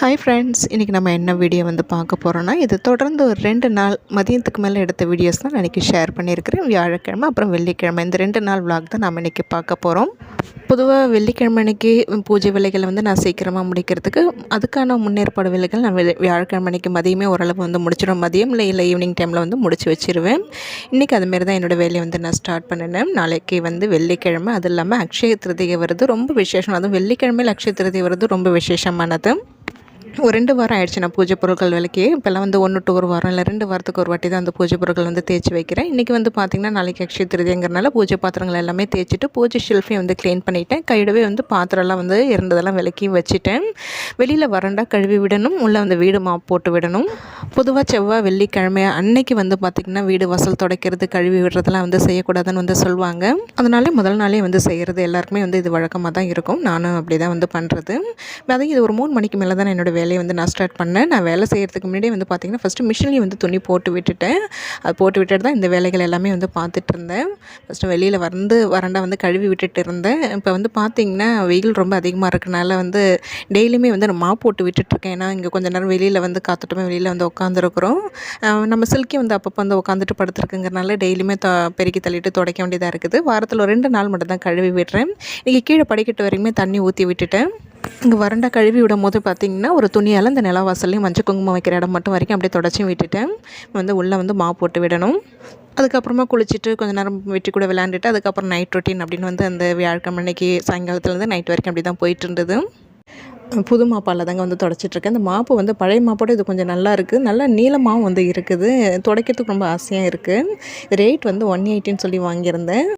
Hi friends இன்றைக்கி நம்ம என்ன வீடியோ வந்து பார்க்க போகிறோன்னா இது தொடர்ந்து ஒரு ரெண்டு நாள் மதியத்துக்கு மேலே எடுத்த வீடியோஸ் தான் நான் இன்றைக்கி ஷேர் பண்ணியிருக்கிறேன். வியாழக்கிழமை அப்புறம் வெள்ளிக்கிழமை. இந்த ரெண்டு நாள் vlog தான் நம்ம இன்றைக்கி பார்க்க போகிறோம் பொதுவாக வெள்ளிக்கிழமை அன்னைக்கு பூஜை வேலைகளை வந்து நான் சீக்கிரமாக முடிக்கிறதுக்கு அதுக்கான முன்னேற்பாடு வேலைகள் நான் வியாழக்கிழமை அன்னைக்கு மதியமே ஓரளவு வந்து முடிச்சிடும். மதியம் இல்லை இல்லை ஈவினிங் டைமில் வந்து முடிச்சு வச்சிருவேன். இன்றைக்கி அதுமாரி தான் என்னோடய வேலையை வந்து நான் ஸ்டார்ட் பண்ணினேன். நாளைக்கு வந்து வெள்ளிக்கிழமை. அது இல்லாமல் அக்ஷய திருதிகை வருது. ரொம்ப விசேஷம். அதுவும் வெள்ளிக்கிழமையில் அக்ஷய திருதி வருது. ரொம்ப விசேஷமானது. ஒரு ரெண்டு வாரம் ஆயிடுச்சு நான் பூஜை பொருட்கள் விலைக்கு இப்போல்லாம் வந்து ஒன்று டு ஒரு வாரம் இல்லை ரெண்டு வாரத்துக்கு ஒரு வாட்டி தான் அந்த பூஜை பொருட்கள் வந்து தேய்ச்சி வைக்கிறேன். இன்றைக்கி வந்து பார்த்திங்கன்னா நாளைக்கு அக்ஷய திருதிங்கிறனால பூஜை பாத்திரங்கள் எல்லாமே தேய்ச்சிட்டு பூஜை ஷெல்ஃபையும் வந்து க்ளீன் பண்ணிவிட்டேன் கையிடவே வந்து பாத்திரம்லாம் வந்து இருந்ததெல்லாம் விலக்கி வச்சுட்டேன். வெளியில் வறண்டா கழுவி விடணும். உள்ளே வந்து வீடு மாப் போட்டு விடணும். பொதுவாக செவ்வாய் வெள்ளிக்கிழமை அன்னைக்கு வந்து பார்த்திங்கன்னா வீடு வாசல் துடைக்கிறது கழுவி விடுறதெல்லாம் வந்து செய்யக்கூடாதுன்னு வந்து சொல்லுவாங்க. அதனால முதல் நாளே வந்து செய்கிறது எல்லாருக்குமே வந்து இது வழக்கமாக தான் இருக்கும். நானும் அப்படி தான் வந்து பண்ணுறது அதையும் இது ஒரு மூணு மணிக்கு மேலே தான் என்னோடய வேலையை வந்து நான் ஸ்டார்ட் பண்ணேன். நான் வேலை செய்கிறதுக்கு முன்னாடியே வந்து பார்த்திங்கன்னா ஃபஸ்ட்டு மிஷின்லேயும் வந்து துணி போட்டு விட்டுட்டேன். அது போட்டு விட்டுட்டு தான் இந்த வேலைகள் எல்லாமே வந்து பார்த்துட்டு இருந்தேன். ஃபஸ்ட்டு வெளியில் வந்து வறண்டா வந்து கழுவி விட்டுட்டு இருந்தேன். இப்போ வந்து பார்த்திங்கன்னா வெயில் ரொம்ப அதிகமாக இருக்கனால வந்து டெய்லியுமே வந்து நான் மாப் போட்டு விட்டுட்ருக்கேன் ஏன்னா இங்கே கொஞ்சம் நேரம் வெளியில் வந்து காத்துட்டுமே வெளியில் வந்து உட்காந்துருக்குறோம் நம்ம சில்கி வந்து அப்பப்போ வந்து உட்காந்துட்டு படுத்துருக்குங்கிறனால டெய்லியுமே த பெருக்கி தள்ளிட்டு துடைக்க வேண்டியதாக இருக்குது. வாரத்தில் ரெண்டு நாள் மட்டும் தான் கழுவி விடுறேன். இன்றைக்கி கீழே படிக்கட்டு வரைக்குமே தண்ணி ஊற்றி விட்டுட்டேன். இங்கே வறண்டா கழுவி விடும் போது பார்த்திங்கன்னா ஒரு துணியால் இந்த நிலவாசல்லையும் மஞ்சள் குங்குமம் வைக்கிற இடம் மட்டும் வரைக்கும் அப்படியே தொடச்சி விட்டுட்டேன் வந்து உள்ளே வந்து மா போட்டு விடணும். அதுக்கப்புறமா குளிச்சுட்டு கொஞ்ச நேரம் வெட்டி கூட விளையாண்டுட்டு அதுக்கப்புறம் நைட் ரொட்டீன் அப்படின்னு வந்து அந்த வியாழக்கிழமை அன்னைக்கு சாயங்காலத்துலேருந்து நைட் வரைக்கும் அப்படி தான் போயிட்டு இருந்தது. புது மாப்பால் தாங்க வந்து தொடச்சிட்ருக்கேன் இந்த மாப்பு வந்து பழைய மாப்போட இது கொஞ்சம் நல்லா இருக்குது நல்லா நீளமாகவும் வந்து இருக்குது. துடைக்கிறதுக்கு ரொம்ப ஆசையாக இருக்குது ரேட் வந்து ஒன் எயிட்டின்னு சொல்லி வாங்கியிருந்தேன்.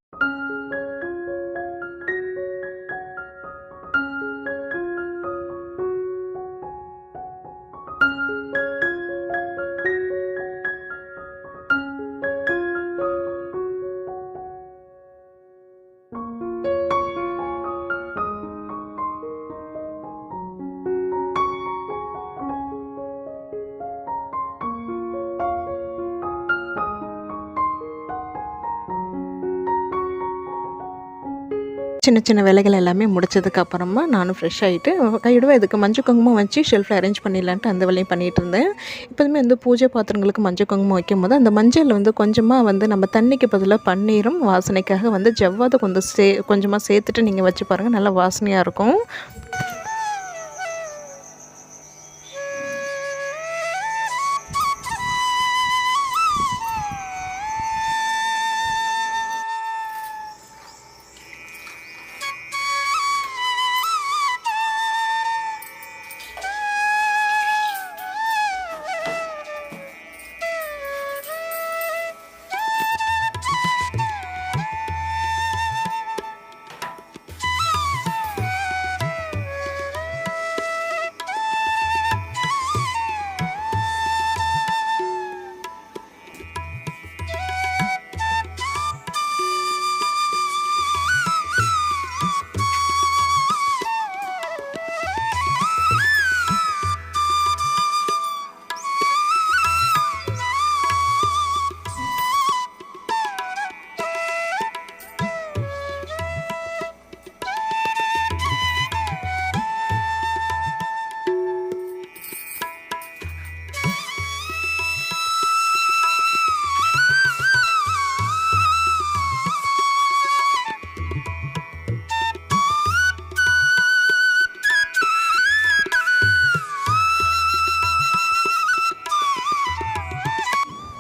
சின்ன சின்ன வேலைகள் எல்லாமே முடிச்சதுக்கப்புறமா நானும் ஃப்ரெஷ் ஆகிட்டு கையிடுவேன் இதுக்கு மஞ்சள் குங்குமம் வச்சு ஷெல்ஃபில் அரேஞ்ச் பண்ணிடலான்ட்டு அந்த வேலையும் பண்ணிகிட்டு இருந்தேன். இப்போதுமே வந்து பூஜை பாத்திரங்களுக்கு மஞ்சள் குங்குமம் வைக்கும் போது அந்த மஞ்சள் வந்து கொஞ்சமாக வந்து நம்ம தண்ணிக்கு பதிலாக பன்னீரும் வாசனைக்காக வந்து ஜவ்வாது கொஞ்சம் சே கொஞ்சமாக சேர்த்துட்டு நீங்கள் வச்சு பாருங்கள் நல்லா வாசனையாக இருக்கும்.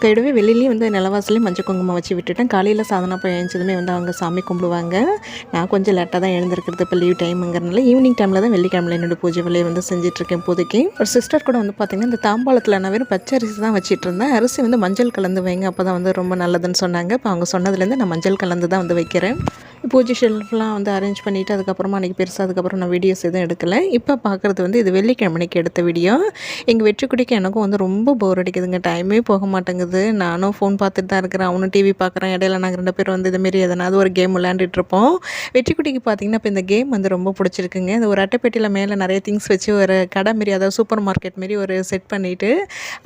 கையிடவே வெளிலேயும் வந்து நிலவாசலையும் மஞ்சள் குங்குமம் வச்சு விட்டுட்டேன். காலையில் சாதனா போய் எழுந்ததுமே வந்து அவங்க சாமி கும்பிடுவாங்க. நான் கொஞ்சம் லேட்டாக தான் எழுந்திருக்கிறது. இப்போ லீவ் டைமுங்கிறனால ஈவினிங் டைமில் தான் வெள்ளிக்கிழமையில் என்னோட பூஜை வேலையை வந்து செஞ்சிட்ருக்கேன் இப்போதைக்கு. ஒரு சிஸ்டர் கூட வந்து பார்த்திங்கன்னா இந்த தாம்பாளத்தில் நான் வெறும் பச்சை அரிசி தான் வச்சிட்டு இருந்தேன் அரிசி வந்து மஞ்சள் கலந்து வைங்க அப்போ தான் வந்து ரொம்ப நல்லதுன்னு சொன்னாங்க. இப்போ அவங்க சொன்னதுலேருந்து நான் மஞ்சள் கலந்து தான் வந்து வைக்கிறேன். பூஜை ஷெல்ஃப்லாம் வந்து அரேஞ்ச் பண்ணிவிட்டு அதுக்கப்புறமா அன்றைக்கி பெருசாக அதுக்கப்புறம் நான் வீடியோஸ் எதுவும் எடுக்கலை. இப்போ பார்க்குறது வந்து இது வெள்ளிக்கிழமைக்கு எடுத்த வீடியோ எங்கள் வெற்றிக்குடிக்கு எனக்கும் வந்து ரொம்ப போர் அடிக்குதுங்க. டைமே போக மாட்டேங்குது. நானும் ஃபோன் பார்த்துட்டு தான் இருக்கிறேன். அவனும் டிவி பார்க்குறேன். இடையில நாங்கள் ரெண்டு பேரும் வந்து இதுமாரி எதனாவது ஒரு கேம் விளையாண்டுட்டு இருப்போம். வெற்றிக்குட்டிக்கு பார்த்தீங்கன்னா இப்போ இந்த கேம் வந்து ரொம்ப பிடிச்சிருக்குங்க. இந்த ஒரு அட்டைப்பெட்டியில் மேலே நிறைய திங்ஸ் வச்சு ஒரு கடை மாரி அதாவது சூப்பர் மார்க்கெட் மாரி ஒரு செட் பண்ணிவிட்டு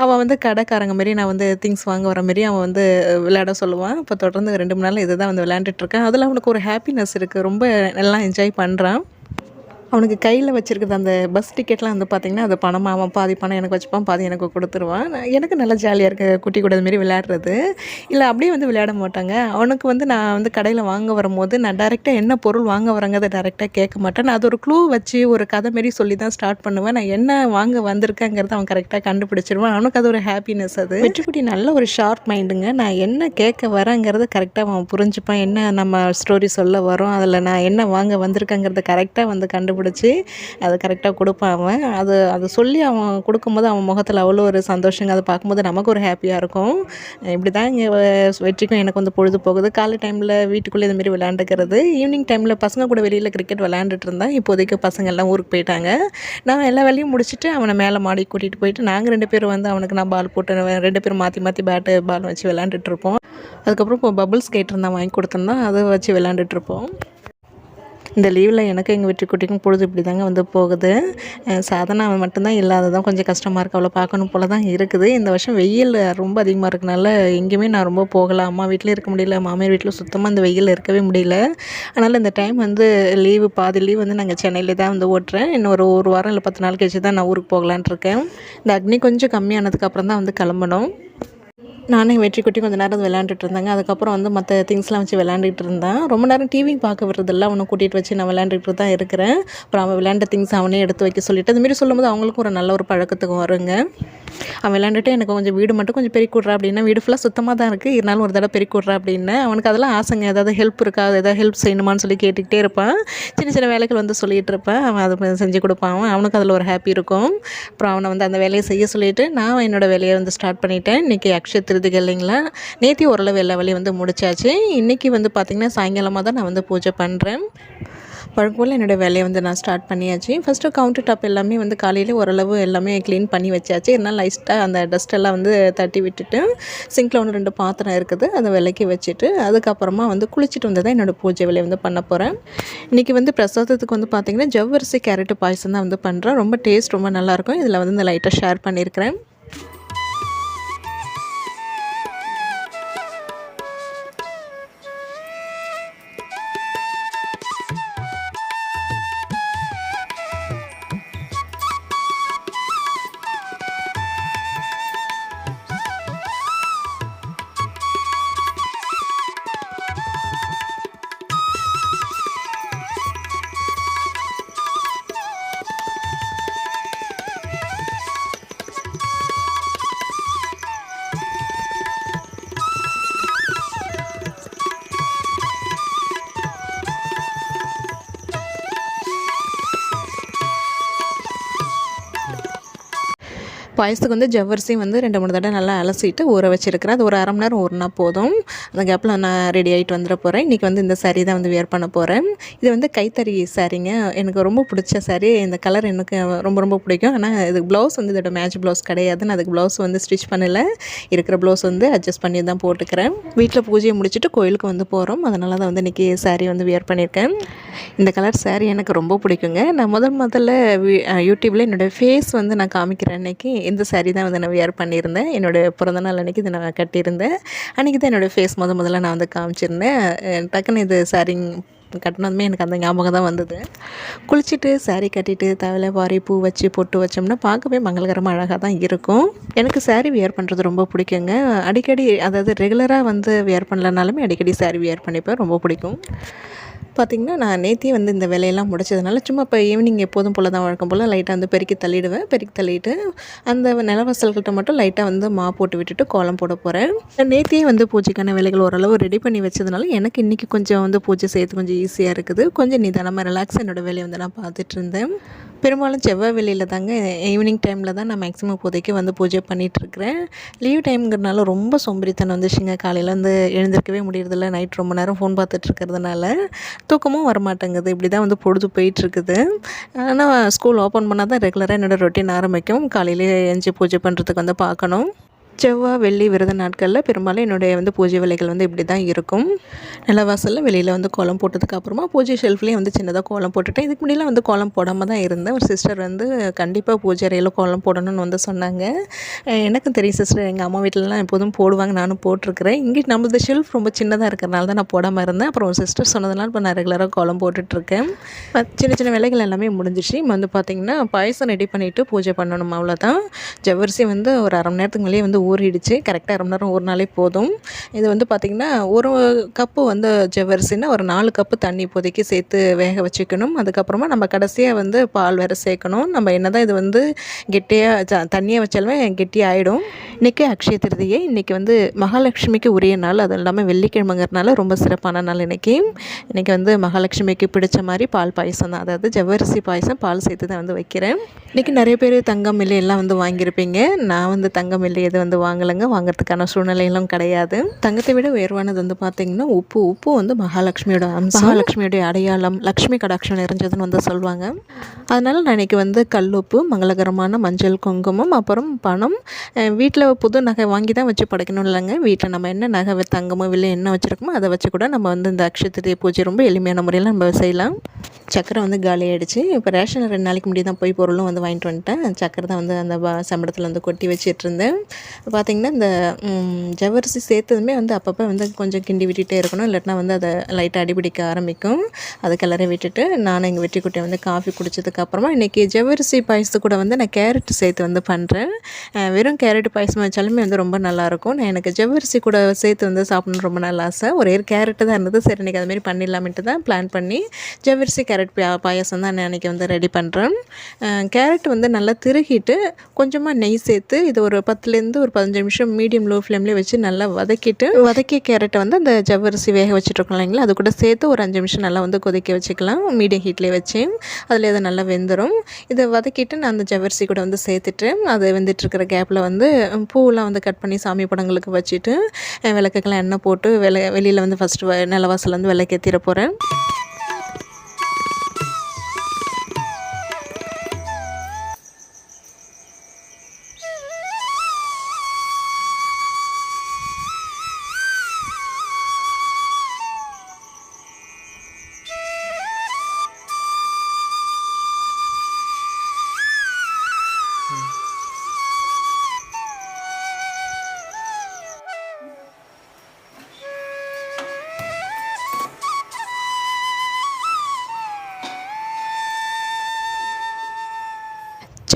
அவன் வந்து கடைக்காரங்க மாரி நான் வந்து திங்ஸ் வாங்க வர மாரி அவன் வந்து விளையாட சொல்லுவான் இப்போ தொடர்ந்து ரெண்டு மூணு நாள் இதை தான் வந்து விளையாண்டுட்டுருக்கேன் அதில் அவனுக்கு ஒரு ஹாப்பினஸ் இருக்குது ரொம்ப நல்லா என்ஜாய் பண்ணுறான் அவனுக்கு கையில் வச்சுருக்குது அந்த பஸ் டிக்கெட்லாம் வந்து பார்த்திங்கன்னா அது பணமாக அவன் பாதி பணம் எனக்கு வச்சுப்பான் பாதி எனக்கு கொடுத்துருவான். நான் எனக்கு நல்லா ஜாலியாக இருக்குது குட்டி கூட மாரி விளையாடுறது. இல்லை அப்படியே வந்து விளையாட மாட்டாங்க. அவனுக்கு வந்து நான் வந்து கடையில் வாங்க வரும்போது நான் டேரெக்டாக என்ன பொருள் வாங்க வரங்கிறத டேரெக்டாக கேட்க மாட்டேன். நான் அது ஒரு க்ளூ வச்சு ஒரு கதை மாரி சொல்லி தான் ஸ்டார்ட் பண்ணுவேன். நான் என்ன வாங்க வந்திருக்கேங்கிறத அவன் கரெக்டாக கண்டுபிடிச்சிருவான். அவனுக்கு அது ஒரு ஹாப்பினஸ் அது. வெற்றிக்குட்டி நல்ல ஒரு ஷார்ப் மைண்டுங்க நான் என்ன கேட்க வரேங்கிறத கரெக்டாக அவன் புரிஞ்சுப்பான். என்ன நம்ம ஸ்டோரி சொல்ல வரோம் அதில் நான் என்ன வாங்க வந்திருக்கேங்கிறத கரெக்டாக வந்து கண்டுபிடிச்சி அதை கரெக்டாக கொடுப்பான் அவன். அது அதை சொல்லி அவன் கொடுக்கும்போது அவன் முகத்தில் அவ்வளோ ஒரு சந்தோஷங்க. அதை பார்க்கும்போது நமக்கு ஒரு ஹாப்பியாக இருக்கும். இப்படி தான் இங்கே வெற்றிக்கும் எனக்கு வந்து பொழுது போகுது. காலை டைமில் வீட்டுக்குள்ளே இதுமாரி விளையாண்டுக்கிறது. ஈவினிங் டைமில் பசங்க கூட வெளியில் கிரிக்கெட் விளையாண்டுட்டு இருந்தேன். இப்போதைக்கு பசங்க எல்லாம் ஊருக்கு போயிட்டாங்க. நான் எல்லா வேலையும் முடிச்சுட்டு அவனை மேலே மாடி கூட்டிகிட்டு போயிட்டு நாங்கள் ரெண்டு பேரும் வந்து அவனுக்கு நான் பால் போட்டு ரெண்டு பேரும் மாற்றி மாற்றி பேட்டு பால் வச்சு விளையாண்டுட்டு இருப்போம். அதுக்கப்புறம் இப்போ பபுள்ஸ் கேட்டிருந்தான் வாங்கி கொடுத்தோம்னா அதை வச்சு விளையாண்டுட்டு இருப்போம். இந்த லீவில் எனக்கு எங்கள் வெற்றி குட்டிக்கும் பொழுது இப்படி தாங்க வந்து போகுது. சாதனை மட்டும்தான் இல்லாததான் கொஞ்சம் கஷ்டமாக இருக்குது அவ்வளோ பார்க்கணும் போல தான் இருக்குது. இந்த வருஷம் வெயில் ரொம்ப அதிகமாக இருக்கனால எங்கேயுமே நான் ரொம்ப போகலை. அம்மா வீட்டிலே இருக்க முடியல. மாமியார் வீட்டில் சுத்தமாக இந்த வெயில் இருக்கவே முடியல. அதனால் இந்த டைம் வந்து லீவு பாதி லீவ் வந்து நாங்கள் சென்னையிலே தான் வந்து ஓட்டுறேன். இன்னும் ஒரு ஒரு வாரம் இல்லை பத்து நாள் கழிச்சு தான் நான் ஊருக்கு போகலான் இருக்கேன். இந்த அக்னி கொஞ்சம் கம்மியானதுக்கப்புறம் தான் வந்து கிளம்பணும். நானும் வெற்றி குட்டி கொஞ்ச நேரம் விளையாண்டுட்டு இருந்தாங்க. அதுக்கப்புறம் வந்து மற்ற திங்ஸ்லாம் வச்சு விளையாண்டுட்டு இருந்தேன். ரொம்ப நேரம் டிவி பார்க்க விடுறதில்ல. அவனை கூட்டிகிட்டு வச்சு நான் விளையாண்டுட்டு தான் இருக்கிறேன். அப்புறம் அவன் விளையாண்ட திங்ஸ் அவனே எடுத்து வைக்க சொல்லிட்டு அதுமாரி சொல்லும்போது அவங்களுக்கும் ஒரு நல்ல ஒரு பழக்கத்துக்கு வருங்க. அவன் விளையாண்டுட்டு எனக்கு கொஞ்சம் வீடு மட்டும் கொஞ்சம் பெருக்கி விட்றா அப்படின்னா வீடு ஃபுல்லாக சுத்தமாக தான் இருக்குது இருந்தாலும் ஒரு தடவை பெருக்கி விட்றா அப்படின்னு. அவனுக்கு அதெல்லாம் ஆசைங்க. ஏதாவது ஹெல்ப் இருக்கா? ஏதாவது ஹெல்ப் செய்யணுமான்னு சொல்லி கேட்டுக்கிட்டே இருப்பான். சின்ன சின்ன வேலைகள் வந்து சொல்லிகிட்டு இருப்பேன். அவன் அதை செஞ்சு கொடுப்பான். அவன். அவனுக்கு அதில் ஒரு ஹாப்பி இருக்கும். அப்புறம் அவனை வந்து அந்த வேலையை செய்ய சொல்லிவிட்டு நான் என்னோடய வேலையை வந்து ஸ்டார்ட் பண்ணிட்டேன். இன்றைக்கி அக்ஷய திருதிகள் இல்லைங்களா? நேத்தி ஓரளவு எல்லா வேலையும் வந்து முடிச்சாச்சு. இன்றைக்கி வந்து பார்த்திங்கன்னா சாயங்காலமாக தான் நான் வந்து பூஜை பண்ணுறேன் வழக்கம் போல் என்னோடய வேலையை வந்து நான் ஸ்டார்ட் பண்ணியாச்சு. ஃபஸ்ட்டு கவுண்டர் டாப் எல்லாமே வந்து காலையிலே ஓரளவு எல்லாமே க்ளீன் பண்ணி வச்சாச்சு. இருந்தாலும் லைட்டாக அந்த டஸ்ட் எல்லாம் வந்து தட்டி விட்டுட்டு சிங்கில் ஒன்று ரெண்டு பாத்திரம் இருக்குது. அதை விலக்கி வச்சுட்டு அதுக்கப்புறமா வந்து குளிச்சுட்டு வந்து தான் என்னோடய பூஜை வேலையை வந்து பண்ண போகிறேன் இன்றைக்கி வந்து பிரசாதத்துக்கு வந்து பார்த்திங்கன்னா ஜவ்வரிசி கேரட்டு பாயசம் தான் வந்து பண்ணுறேன் ரொம்ப டேஸ்ட் ரொம்ப நல்லாயிருக்கும் இதில் வந்து இந்த லைட்டாக ஷேர் பண்ணியிருக்கிறேன். பாயசத்துக்கு வந்து ஜவ்வரிசியும் வந்து ரெண்டு மூணு தடவை நல்லா அலசிட்டு ஊற வச்சுருக்கிறேன். அது ஒரு அரை மணி நேரம் ஊறினா போதும். அந்த கேப்பில் நான் ரெடி ஆகிட்டு வந்துட போகிறேன் இன்றைக்கி வந்து இந்த சாரீ தான் வந்து வியர் பண்ண போகிறேன் இது வந்து கைத்தறி சாரீங்க எனக்கு ரொம்ப பிடிச்ச சாரீ இந்த கலர் எனக்கு ரொம்ப ரொம்ப பிடிக்கும். ஆனால் இது ப்ளவுஸ் வந்து இதோட மேட்ச் ப்ளவுஸ் கிடையாது. நான் அதுக்கு ப்ளவுஸ் வந்து ஸ்டிச் பண்ணலை. இருக்கிற ப்ளவுஸ் வந்து அட்ஜஸ்ட் பண்ணி தான் போட்டுக்கிறேன். வீட்டில் பூஜையை முடிச்சுட்டு கோயிலுக்கு வந்து போகிறோம் அதனால தான் வந்து இன்றைக்கி சாரீ வந்து வியர் பண்ணியிருக்கேன். இந்த கலர் சாரீ எனக்கு ரொம்ப பிடிக்குங்க. நான் முதல் முதல்ல யூடியூப்பில் என்னோடய ஃபேஸ் வந்து நான் காமிக்கிறேன் அன்றைக்கி இந்த சாரீ தான் வந்து நான் வியர் பண்ணியிருந்தேன். என்னோடய பிறந்தநாள் அன்னைக்கு இதை நான் கட்டியிருந்தேன். அன்றைக்கி தான் என்னோடய ஃபேஸ் முத முதல்ல நான் வந்து காமிச்சிருந்தேன். டக்குன்னு இது சாரிங் கட்டினதுமே எனக்கு அந்த ஞாபகம் தான் வந்தது. குளிச்சுட்டு சாரீ கட்டிட்டு தவளை வாரி பூ வச்சு பொட்டு வச்சோம்னா பார்க்கவே மங்களகரமாக அழகாக தான் இருக்கும். எனக்கு சாரீ வியர் பண்ணுறது ரொம்ப பிடிக்குங்க. அடிக்கடி அதாவது ரெகுலராக வந்து வியர் பண்ணலனாலுமே அடிக்கடி சாரீ வியர் பண்ணிப்பேன். ரொம்ப பிடிக்கும். பார்த்திங்கன்னா நான் நேற்றே வந்து இந்த வேலையெல்லாம் முடிச்சதுனால சும்மா இப்போ ஈவினிங் எப்போதும் போல் தான் வழக்கம் போல் லைட்டாக வந்து பெருக்கி தள்ளிடுவேன். பெருக்கி தள்ளிட்டு அந்த நிலவசல்கிட்ட மட்டும் லைட்டாக வந்து மா போட்டு விட்டுட்டு கோலம் போட போகிறேன் நேற்றே வந்து பூஜைக்கான வேலைகள் ஓரளவு ரெடி பண்ணி வச்சதுனால எனக்கு இன்றைக்கி கொஞ்சம் வந்து பூஜை செய்யறது கொஞ்சம் ஈஸியாக இருக்குது. கொஞ்சம் நிதானமாக ரிலாக்ஸ் என்னோடய வேலையை வந்து நான் பார்த்துட்டு இருந்தேன். பெரும்பாலும் செவ்வாய் வெளியில் தாங்க ஈவினிங் டைமில் தான் நான் மேக்ஸிமம் இப்போதைக்கு வந்து பூஜை பண்ணிகிட்ருக்கிறேன் லீவ் டைம்ங்கிறனால ரொம்ப சோம்பேறித்தனம் வந்துச்சுங்க. காலையில் வந்து எழுந்திருக்கவே முடியறதில்ல. நைட் ரொம்ப நேரம் ஃபோன் பார்த்துட்ருக்கிறதுனால தூக்கமும் வரமாட்டேங்குது. இப்படி தான் வந்து பொழுது போயிட்டுருக்குது. ஆனால் ஸ்கூல் ஓப்பன் பண்ணால் தான் ரெகுலராக என்னோடய ரொட்டீன் ஆரம்பிக்கும். காலையிலே எழுந்து பூஜை பண்ணுறதுக்கு வந்து பார்க்கணும். செவ்வாய் வெள்ளி விரத நாட்களில் பெரும்பாலும் என்னுடைய வந்து பூஜை விலைகள் வந்து இப்படி தான் இருக்கும் நிலவாசலில் வெளியில் வந்து கோலம் போட்டதுக்கு அப்புறமா பூஜை ஷெல்ஃப்லேயும் வந்து சின்னதாக கோலம் போட்டுட்டேன் இதுக்கு முன்னாடிலாம் வந்து கோலம் போடாமல் தான் இருந்தேன். ஒரு சிஸ்டர் வந்து கண்டிப்பாக பூஜை அறையில் கோலம் போடணும்னு வந்து சொன்னாங்க. எனக்கும் தெரியும் சிஸ்டர் எங்கள் அம்மா வீட்டிலலாம் எப்போதும் போடுவாங்க நானும் போட்டிருக்கிறேன். இங்கே நம்மளது ஷெல்ஃப் ரொம்ப சின்னதாக இருக்கிறனால தான் நான் போடாமல் இருந்தேன். அப்புறம் ஒரு சிஸ்டர் சொன்னதுனால இப்போ நான் ரெகுலராக கோலம் போட்டுட்ருக்கேன். சின்ன சின்ன வேலைகள் எல்லாமே முடிஞ்சிச்சு. வந்து பார்த்திங்கன்னா பாயசம் ரெடி பண்ணிவிட்டு பூஜை பண்ணணும் அவ்வளோதான் ஜவ்வரிசி வந்து ஒரு அரை மணி நேரத்துக்கு மேலேயே வந்து ஊறிடுச்சு. கரெக்டாக அரை மணி நேரம் ஊறினாலே போதும். இது வந்து பார்த்திங்கன்னா ஒரு கப்பு வந்து ஜவ்வரிசின்னா ஒரு நாலு கப்பு தண்ணி இப்போதைக்கு சேர்த்து வேக வச்சுக்கணும். அதுக்கப்புறமா நம்ம கடைசியாக வந்து பால் வேறு சேர்க்கணும். நம்ம என்ன தான் இது வந்து கெட்டியாக தண்ணியை வச்சாலுமே கெட்டியாகிடும் இன்றைக்கி அக்ஷய திருதியை இன்றைக்கி வந்து மகாலட்சுமிக்கு உரிய நாள். அது இல்லாமல் வெள்ளிக்கிழமைங்கிறதுனால ரொம்ப சிறப்பான நாள் இன்றைக்கி இன்றைக்கி வந்து மகாலட்சுமிக்கு பிடிச்ச மாதிரி பால் பாயசம் தான். அதாவது ஜவ்வரிசி பாயசம் பால் சேர்த்து தான் வந்து வைக்கிறேன். இன்றைக்கி நிறைய பேர் தங்கம் இல்லை எல்லாம் வந்து வாங்கியிருப்பீங்க. நான் வந்து தங்கம் இல்லை எது வந்து வாங்கலைங்க வாங்குறதுக்கான சூழ்நிலையெல்லாம் கிடையாது. தங்கத்தை விட உயர்வானது வந்து பார்த்திங்கன்னா உப்பு. உப்பு வந்து மகாலட்சுமியோட அம்சம். மகாலட்சுமியோடைய அடையாளம் லக்ஷ்மி கடாட்சம் நிறைஞ்சதுன்னு வந்து சொல்லுவாங்க. அதனால் நான் இன்றைக்கி வந்து கல்லுப்பு மங்களகரமான மஞ்சள் குங்குமம் அப்புறம் பணம் வீட்டில் புது நகை வாங்கி தான் வச்சு படைக்கணும் இல்லைங்க. வீட்டில் நம்ம என்ன நகை தங்கமோ இல்லை என்ன வச்சுருக்கோமோ அதை வச்சு கூட நம்ம வந்து இந்த அக்ஷத்திரிய பூஜை ரொம்ப எளிமையான முறையில் நம்ம செய்யலாம். சக்கரை வந்து காலி ஆகிடுச்சு இப்போ ரேஷனில் ரெண்டு நாளைக்கு முன்னாடி தான் போய் பொருளும் வந்து வாங்கிட்டு வந்துட்டேன். சக்கரை தான் வந்து அந்த சம்பளத்தில் வந்து கொட்டி வச்சிட்டு இருந்தேன். பார்த்திங்கன்னா இந்த ஜவரிசி சேர்த்ததுமே வந்து அப்பப்போ வந்து கொஞ்சம் கிண்டி விட்டுட்டே இருக்கணும். இல்லட்டினா வந்து அதை லைட்டாக அடிபிடிக்க ஆரம்பிக்கும். அது கிளறி விட்டுட்டு நானும் எங்கள் வெட்டி வந்து காஃபி குடித்ததுக்கப்புறமா இன்றைக்கி ஜவரிசி பாயசத்து கூட வந்து நான் கேரட் சேர்த்து வந்து பண்ணுறேன் வெறும் கேரட் பாயசம் வச்சாலுமே வந்து ரொம்ப நல்லாயிருக்கும் நான் எனக்கு ஜவ்வரிசி கூட சேர்த்து வந்து சாப்பிடணும்னு ரொம்ப நல்லா ஆசை. ஒரே கேரட்டு தான் இருந்தது. சரி இன்றைக்கி அதுமாரி பண்ணிடலாமேட்டு தான் பிளான் பண்ணி ஜவ்வரிசி கேரட் பா பாயசம் தான் நான் இன்றைக்கி வந்து ரெடி பண்ணுறேன் கேரட் வந்து நல்லா திருகிட்டு கொஞ்சமாக நெய் சேர்த்து இது ஒரு பத்துலேருந்து ஒரு பதினஞ்சு நிமிஷம் மீடியம் லோ ஃப்ளேம்லேயே வச்சு நல்லா வதக்கிட்டு வதக்கிய கேரட்டை வந்து அந்த ஜவ்வரிசி வேக வச்சுட்ருக்கோம் இல்லைங்களா? அது கூட சேர்த்து ஒரு அஞ்சு நிமிஷம் நல்லா வந்து கொதிக்க வச்சுக்கலாம். மீடியம் ஹீட்லேயே வச்சு அதில் இதை நல்லா வெந்துடும் இதை வதக்கிட்டு நான் அந்த ஜவ்வரிசி கூட வந்து சேர்த்துட்டு அது வெந்துட்டுருக்கிற கேப்பில் வந்து பூவெல்லாம் வந்து கட் பண்ணி சாமி படங்களுக்கு வச்சுட்டு விளக்குக்கெல்லாம் எண்ணெய் போட்டு வெள வெளியில் வந்து ஃபஸ்ட்டு நிலவாசல் வந்து விளக்கேற்றிட போகிறேன்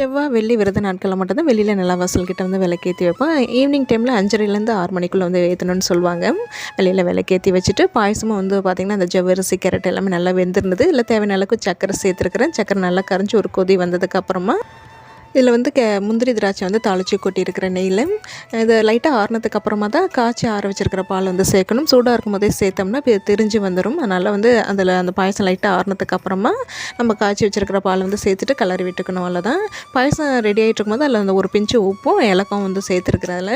செவ்வாய் வெள்ளி விரத நாட்களில் மட்டும்தான் வெளியில் நிலா கிட்ட வந்து விளக்கேற்றி வைப்பேன் ஈவினிங் டைமில் அஞ்சரைலேருந்து ஆறு மணிக்குள்ளே வந்து ஏற்றணும்னு சொல்லுவாங்க. வெளியில் விளக்கேற்றி வச்சுட்டு பாயசமும் வந்து பார்த்திங்கன்னா அந்த ஜவ்வரிசி கேரட் எல்லாமே நல்லா வெந்திருந்தது. இல்லை தேவையான அளவுக்கு சக்கரை சேர்த்துருக்குறேன். சக்கரை நல்லா கரைஞ்சி ஒரு கொதி வந்ததுக்கப்புறமா இதில் வந்து கே முந்திரி திராட்சை வந்து தாளித்து கொட்டியிருக்கிற நெய்யில். இது லைட்டாக ஆறினதுக்கு அப்புறமா தான் காய்ச்சி ஆற வச்சிருக்கிற பால் வந்து சேர்க்கணும். சூடாக இருக்கும் போதே சேர்த்தோம்னா இப்போ திரிஞ்சு வந்துடும் அதனால் வந்து அதில் அந்த பாயசம் லைட்டாக ஆறினதுக்கு அப்புறமா நம்ம காய்ச்சி வச்சிருக்கிற பால் வந்து சேர்த்துட்டு கலரி விட்டுக்கணும் அவ்வளோதான் பாயசம் ரெடி ஆகிட்டு இருக்கும்போது அதில் அந்த ஒரு பிஞ்சு உப்பும் ஏலக்காவும் வந்து சேர்த்துருக்குறதுல.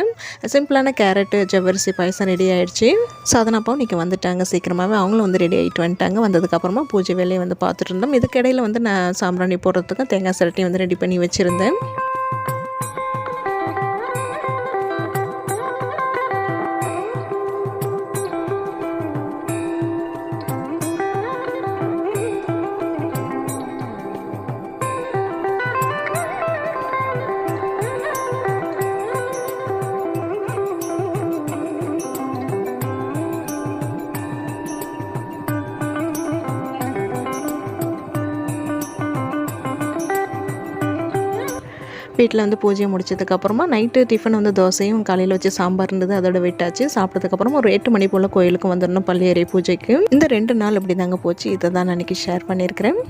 சிம்பிளான கேரட்டு ஜவ்வரிசி பாயசம் ரெடி ஆகிடுச்சு சாதனாப்பாவும் இன்றைக்கி வந்துட்டாங்க சீக்கிரமாகவே அவங்களும் வந்து ரெடி ஆகிட்டு வந்துட்டாங்க. வந்ததுக்கப்புறமா பூஜை வேலையை வந்து பார்த்துட்டு இருந்தோம். இதுக்கிடையில் வந்து நான் சாம்பிராணி போடுறதுக்கும் தேங்காய் சிரட்டி வந்து ரெடி பண்ணி வச்சுருந்தேன். М. வீட்டில் வந்து பூஜையை முடிச்சதுக்கப்புறமா நைட்டு டிஃபன் வந்து தோசையும் காலையில் வச்சு சாம்பார் இருந்தது அதோட விட்டாச்சு. சாப்பிட்டதுக்கப்புறமா ஒரு எட்டு மணி போல் கோயிலுக்கு வந்துடணும் பள்ளியறை பூஜைக்கு. இந்த ரெண்டு நாள் இப்படி தாங்க போச்சு. இதை தான் அன்றைக்கி ஷேர் பண்ணியிருக்கிறேன்.